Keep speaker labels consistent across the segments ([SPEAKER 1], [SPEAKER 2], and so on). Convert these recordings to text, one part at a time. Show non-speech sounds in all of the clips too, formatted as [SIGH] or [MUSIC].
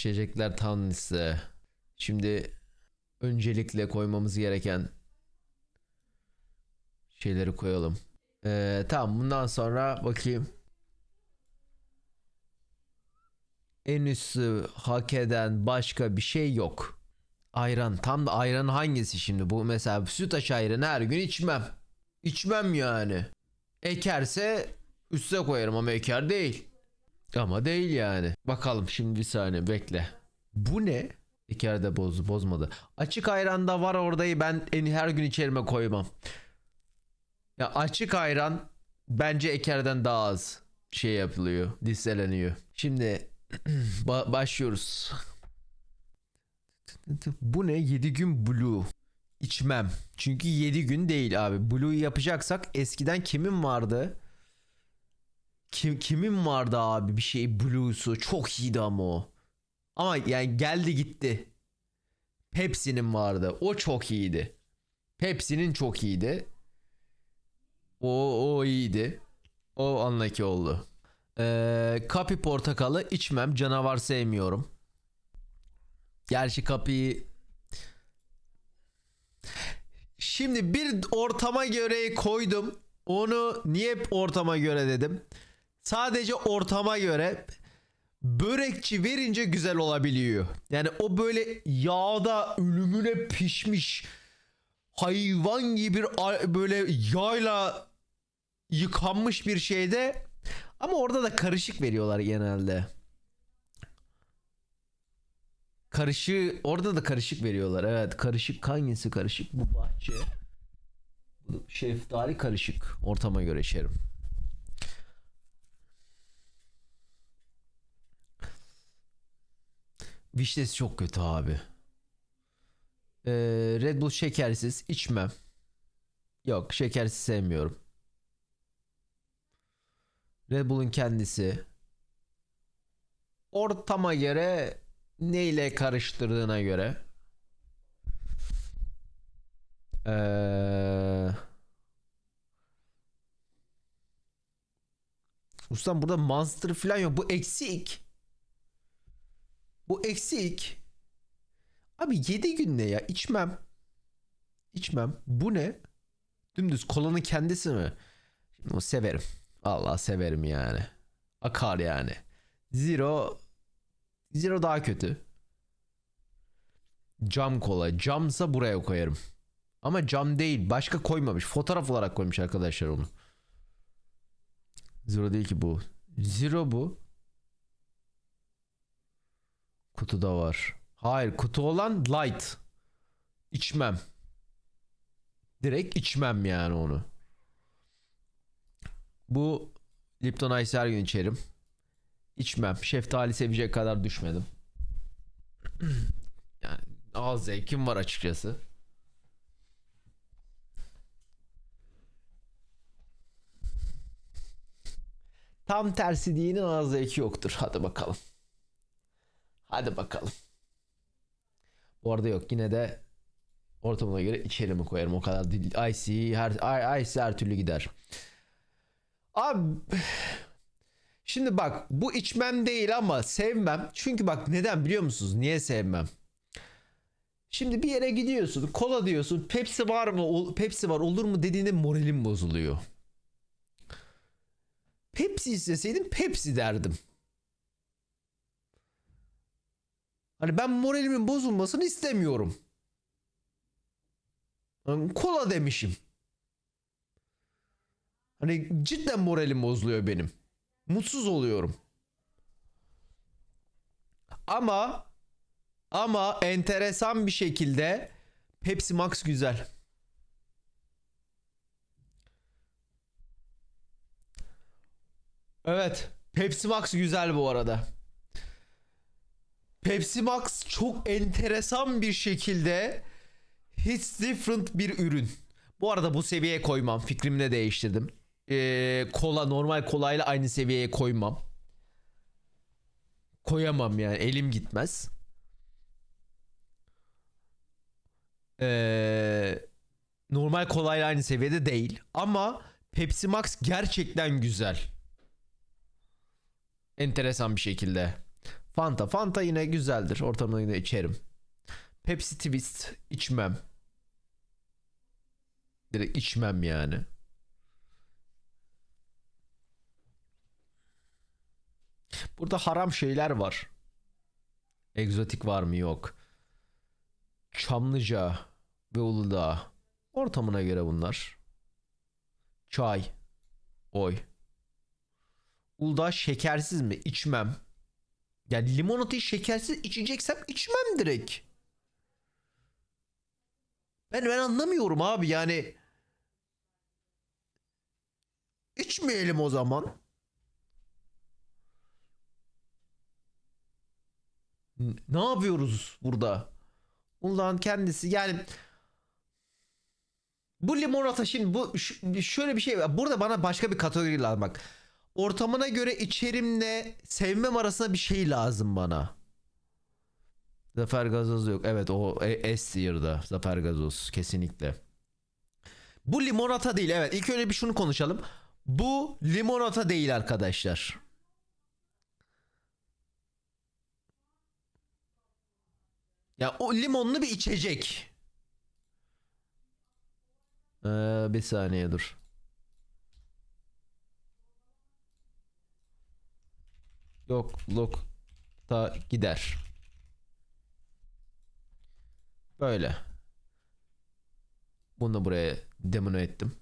[SPEAKER 1] İçecekler tanesi. Şimdi öncelikle koymamız gereken şeyleri koyalım. Ee, tamam bundan sonra bakayım. En üstü hak eden başka bir şey yok. Ayran. Tam da ayran hangisi şimdi? Bu mesela sütaş ayranı her gün içmem. İçmem yani. Ekerse üstüne koyarım ama eker değil. Ama değil yani. Bakalım şimdi bir saniye bekle. Bu ne? Eker de bozdu bozmadı. Açık ayranda var oradayı ben en her gün içerime koymam. Ya açık ayran bence ekerden daha az şey yapılıyor, listeleniyor. Şimdi [CLEARS THROAT] ba- başlıyoruz. Bu ne? 7 gün blue. İçmem. Çünkü 7 gün değil abi. Blue yapacaksak eskiden kimin vardı? Kim, kimin vardı abi bir şey blue'su? Çok iyiydi ama o. Ama yani geldi gitti. Pepsi'nin vardı. O çok iyiydi. Pepsi'nin çok iyiydi. O, o iyiydi. O anlaki oldu. Ee, kapi portakalı içmem. Canavar sevmiyorum. Gerçi kapıyı Şimdi bir ortama göre koydum. Onu niye ortama göre dedim. Sadece ortama göre börekçi verince güzel olabiliyor. Yani o böyle yağda ölümüne pişmiş hayvan gibi bir böyle yağla yıkanmış bir şeyde ama orada da karışık veriyorlar genelde. Karışı orada da karışık veriyorlar. Evet karışık hangisi karışık? Bu bahçe. Şeftali karışık. Ortama göre içerim. Vişnesi çok kötü abi. Ee, Red Bull şekersiz içmem. Yok şekersiz sevmiyorum. Red Bull'un kendisi ortama göre neyle karıştırdığına göre Ee... Ustam burada monster falan yok. Bu eksik. Bu eksik. Abi 7 gün ne ya? İçmem. İçmem. Bu ne? Dümdüz kolanın kendisi mi? Şimdi o severim. Allah severim yani. Akar yani. Zero Zero daha kötü. Cam kola. Camsa buraya koyarım. Ama cam değil. Başka koymamış. Fotoğraf olarak koymuş arkadaşlar onu. Zero değil ki bu. Zero bu. Kutuda var. Hayır kutu olan light. İçmem. Direkt içmem yani onu. Bu Lipton Ice her gün içerim. İçmem. Şeftali sevecek kadar düşmedim. [CLEARS THROAT] yani ağız zevkim var açıkçası. Tam tersi diyenin ağız zevki yoktur. Hadi bakalım. Hadi bakalım. Bu arada yok yine de ortamına göre içeri mi koyarım o kadar değil. Icy her Icy her türlü gider. Abi Şimdi bak bu içmem değil ama sevmem. Çünkü bak neden biliyor musunuz? Niye sevmem? Şimdi bir yere gidiyorsun. Kola diyorsun. Pepsi var mı? Pepsi var olur mu dediğinde moralim bozuluyor. Pepsi isteseydim Pepsi derdim. Hani ben moralimin bozulmasını istemiyorum. Hani Kola demişim. Hani cidden moralim bozuluyor benim. Mutsuz oluyorum. Ama ama enteresan bir şekilde Pepsi Max güzel. Evet. Pepsi Max güzel bu arada. Pepsi Max çok enteresan bir şekilde Hits different bir ürün. Bu arada bu seviyeye koymam. Fikrimi de değiştirdim. Ee, kola normal kolayla aynı seviyeye koymam. Koyamam yani elim gitmez. Ee, normal kolayla aynı seviyede değil. Ama Pepsi Max gerçekten güzel. Enteresan bir şekilde. Fanta. Fanta yine güzeldir. Ortamda yine içerim. Pepsi Twist içmem. Direkt içmem yani. Burada haram şeyler var. Egzotik var mı? Yok. Çamlıca ve Uludağ. Ortamına göre bunlar. Çay. Oy. Uludağ şekersiz mi? İçmem. Yani limonatayı şekersiz içeceksem içmem direkt. Ben ben anlamıyorum abi yani. İçmeyelim o zaman. Ne yapıyoruz burada? Ulan kendisi yani bu limonata şimdi bu şöyle bir şey var. Burada bana başka bir kategori lazım bak. Ortamına göre içerimle sevmem arasında bir şey lazım bana. Zafer gazoz yok. Evet o e- S tier'da Zafer gazoz kesinlikle. Bu limonata değil evet. İlk önce bir şunu konuşalım. Bu limonata değil arkadaşlar. Ya o limonlu bir içecek. Ee, bir saniye dur. Yok lok da gider. Böyle. Bunu da buraya demone ettim.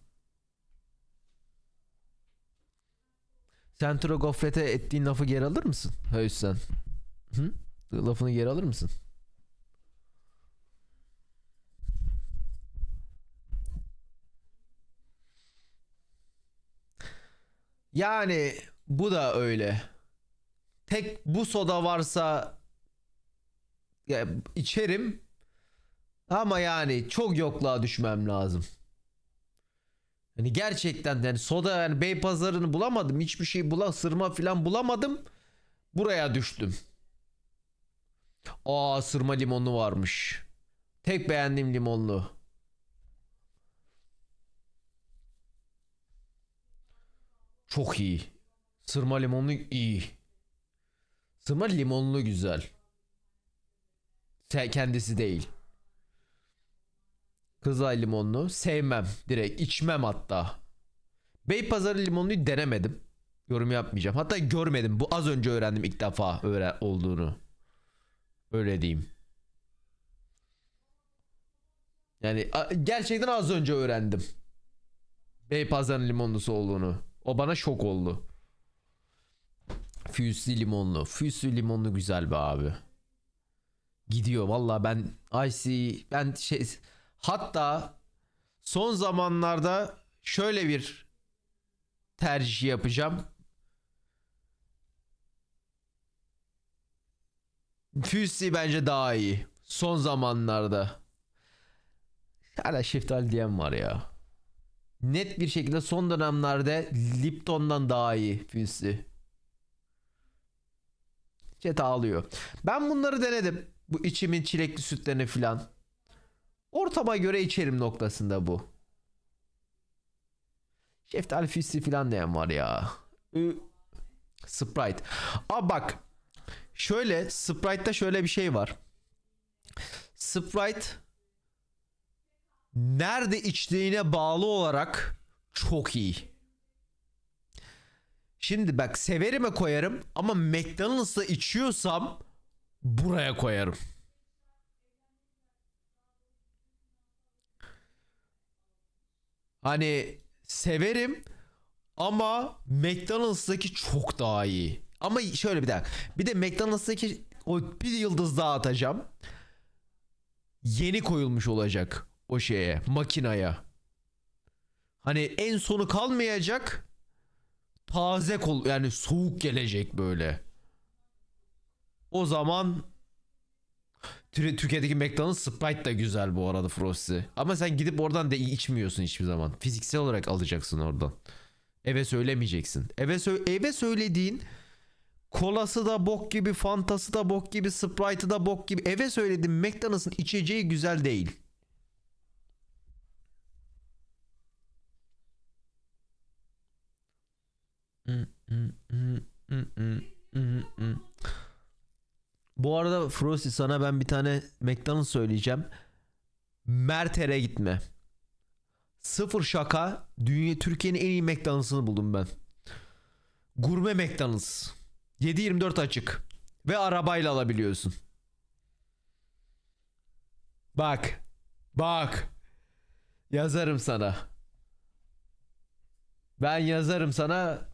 [SPEAKER 1] Sen Turo Gofret'e ettiğin lafı geri alır mısın? Höysen. Hı? Lafını geri alır mısın? Yani bu da öyle. Tek bu soda varsa ya, içerim. Ama yani çok yokluğa düşmem lazım. Hani gerçekten yani soda yani Beypazarı'nı bulamadım. Hiçbir şey bula sırma falan bulamadım. Buraya düştüm. Aa sırma limonlu varmış. Tek beğendiğim limonlu. Çok iyi. Sırma limonlu iyi. Sırma limonlu güzel. Kendisi değil. Kızılay limonlu sevmem. Direkt içmem hatta. Beypazarı limonluyu denemedim. Yorum yapmayacağım. Hatta görmedim. Bu az önce öğrendim ilk defa öğren olduğunu. Öyle diyeyim. Yani gerçekten az önce öğrendim. Beypazarı limonlusu olduğunu. O bana şok oldu. Füsli limonlu. Füsli limonlu güzel be abi. Gidiyor valla ben Icy ben şey hatta son zamanlarda şöyle bir tercih yapacağım. Füsli bence daha iyi. Son zamanlarda. Hala şeftali diyen var ya. Net bir şekilde son dönemlerde Lipton'dan daha iyi Füsli. Chat ağlıyor. Ben bunları denedim. Bu içimin çilekli sütlerini filan. Ortama göre içerim noktasında bu. Şeftali füsli filan diyen var ya. Sprite. Aa bak. Şöyle Sprite'da şöyle bir şey var. Sprite nerede içtiğine bağlı olarak çok iyi. Şimdi bak severime koyarım ama McDonald's'ta içiyorsam buraya koyarım. Hani severim ama McDonald's'taki çok daha iyi. Ama şöyle bir dakika. Bir de McDonald's'taki o bir yıldız daha atacağım. Yeni koyulmuş olacak o şeye, makinaya. Hani en sonu kalmayacak. Taze kol yani soğuk gelecek böyle. O zaman Tür- Türkiye'deki McDonald's Sprite de güzel bu arada Frosty. Ama sen gidip oradan da içmiyorsun hiçbir zaman. Fiziksel olarak alacaksın oradan. Eve söylemeyeceksin. Eve sö- eve söylediğin kolası da bok gibi, fantası da bok gibi, Sprite'ı da bok gibi. Eve söylediğin McDonald's'ın içeceği güzel değil. Bu arada Frosty sana ben bir tane McDonald's söyleyeceğim. Merter'e gitme. Sıfır şaka. Dünya Türkiye'nin en iyi McDonald's'ını buldum ben. Gurme McDonald's. 7-24 açık. Ve arabayla alabiliyorsun. Bak. Bak. Yazarım sana. Ben yazarım sana.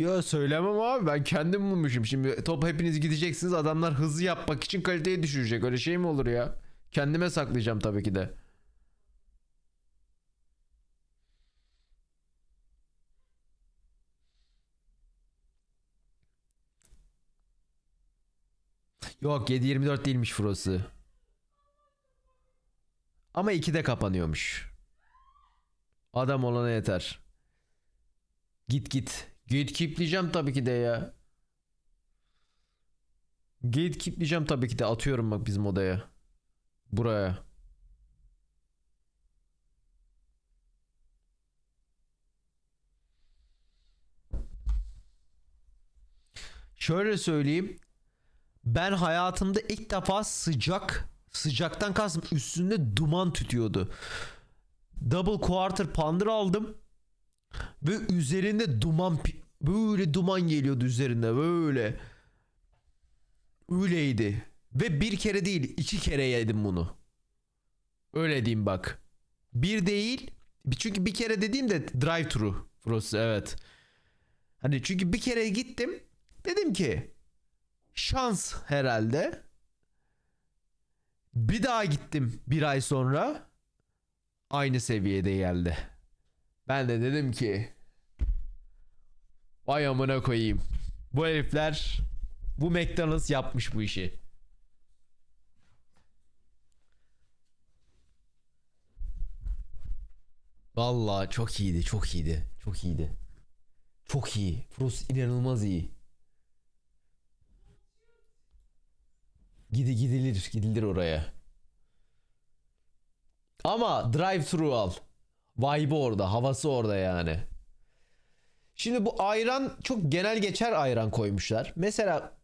[SPEAKER 1] Yo söylemem abi ben kendim bulmuşum. Şimdi top hepiniz gideceksiniz adamlar hızlı yapmak için kaliteyi düşürecek. Öyle şey mi olur ya? Kendime saklayacağım tabii ki de. Yok 7.24 değilmiş Frost'u. Ama 2'de kapanıyormuş. Adam olana yeter. Git git. Gatekeepleyeceğim tabii ki de ya. Gatekeepleyeceğim tabii ki de. Atıyorum bak bizim odaya. Buraya. Şöyle söyleyeyim. Ben hayatımda ilk defa sıcak, sıcaktan kastım üstünde duman tütüyordu. Double quarter pounder aldım. Ve üzerinde duman böyle duman geliyordu üzerinde böyle. Öyleydi. Ve bir kere değil iki kere yedim bunu. Öyle diyeyim bak. Bir değil. Çünkü bir kere dediğimde drive thru. Burası evet. Hani çünkü bir kere gittim. Dedim ki şans herhalde. Bir daha gittim bir ay sonra. Aynı seviyede geldi. Ben de dedim ki Vay amına koyayım. Bu herifler bu McDonald's yapmış bu işi. Vallahi çok iyiydi, çok iyiydi, çok iyiydi. Çok iyi. Frost inanılmaz iyi. Gidi gidilir, gidilir oraya. Ama drive thru al. Vibe orada, havası orada yani. Şimdi bu ayran çok genel geçer ayran koymuşlar. Mesela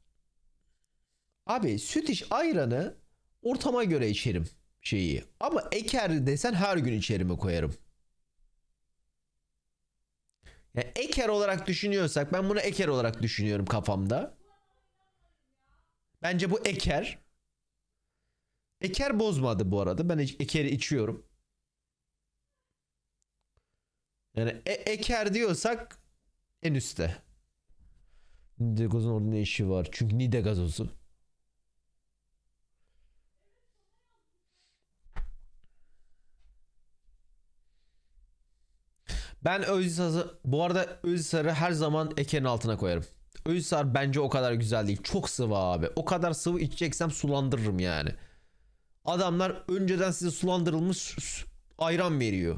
[SPEAKER 1] abi süt iş ayranı ortama göre içerim şeyi. Ama eker desen her gün içerime koyarım. Yani eker olarak düşünüyorsak ben bunu eker olarak düşünüyorum kafamda. Bence bu eker. Eker bozmadı bu arada. Ben ekeri içiyorum. Yani e- eker diyorsak en üstte. Nide gazozun orada ne işi var? Çünkü Nide gazozu. Ben Özhisar'ı bu arada Özhisar'ı her zaman ekerin altına koyarım. Özhisar bence o kadar güzel değil. Çok sıvı abi. O kadar sıvı içeceksem sulandırırım yani. Adamlar önceden size sulandırılmış ayran veriyor.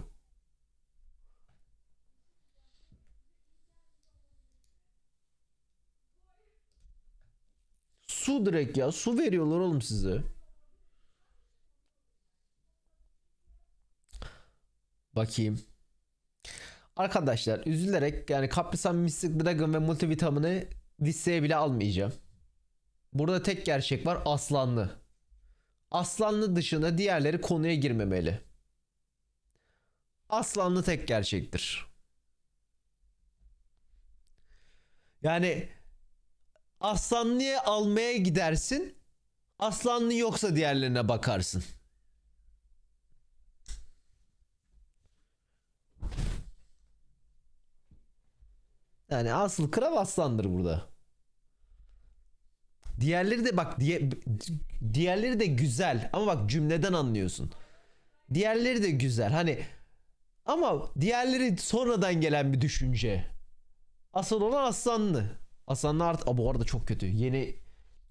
[SPEAKER 1] Su direkt ya. Su veriyorlar oğlum size. Bakayım. Arkadaşlar üzülerek yani Kaprisan Mystic Dragon ve multivitamini listeye bile almayacağım. Burada tek gerçek var aslanlı. Aslanlı dışında diğerleri konuya girmemeli. Aslanlı tek gerçektir. Yani aslanlıya almaya gidersin. Aslanlı yoksa diğerlerine bakarsın. Yani asıl kral aslandır burada. Diğerleri de bak diye, diğerleri de güzel ama bak cümleden anlıyorsun. Diğerleri de güzel. Hani ama diğerleri sonradan gelen bir düşünce. Asıl olan aslanlı. Aslanlı art Aa, bu arada çok kötü. Yeni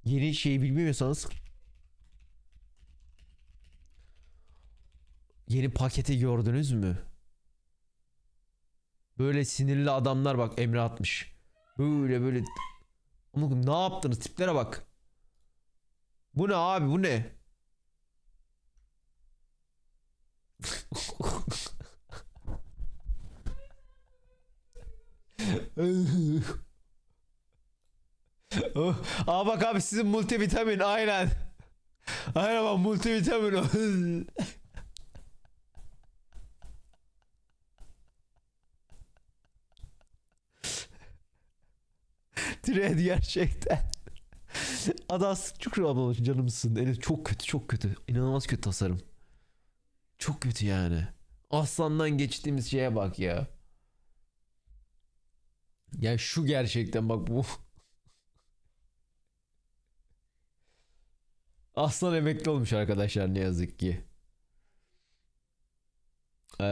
[SPEAKER 1] yeni şeyi bilmiyorsanız yeni paketi gördünüz mü? Böyle sinirli adamlar bak Emre atmış. Böyle böyle ama ne yaptınız tiplere bak. Bu ne abi bu ne? Oh, [LAUGHS] [LAUGHS] Aa bak abi sizin multivitamin aynen. Aynen bak multivitamin. [LAUGHS] Thread gerçekten. Adas çok abla canımsın. Elif çok kötü çok kötü. İnanılmaz kötü tasarım. Çok kötü yani. Aslandan geçtiğimiz şeye bak ya. Ya şu gerçekten bak bu. Aslan emekli olmuş arkadaşlar ne yazık ki. Ee,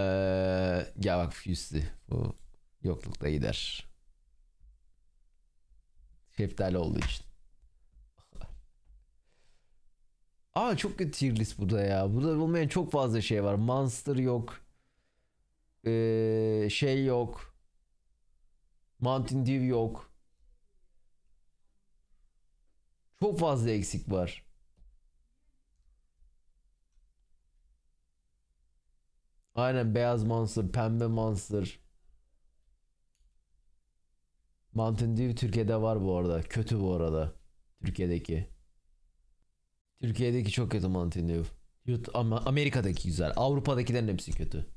[SPEAKER 1] ya bak Fuse'di. Bu yoklukta gider. Şeftali olduğu için. Aa çok kötü tier list burada ya. Burada olmayan çok fazla şey var. Monster yok. Ee, şey yok. Mountain Dew yok. Çok fazla eksik var. Aynen beyaz Monster, pembe Monster. Mountain Dew Türkiye'de var bu arada. Kötü bu arada. Türkiye'deki. Türkiye'deki çok kötü Mountain Dew. Amerika'daki güzel. Avrupa'dakilerin hepsi kötü.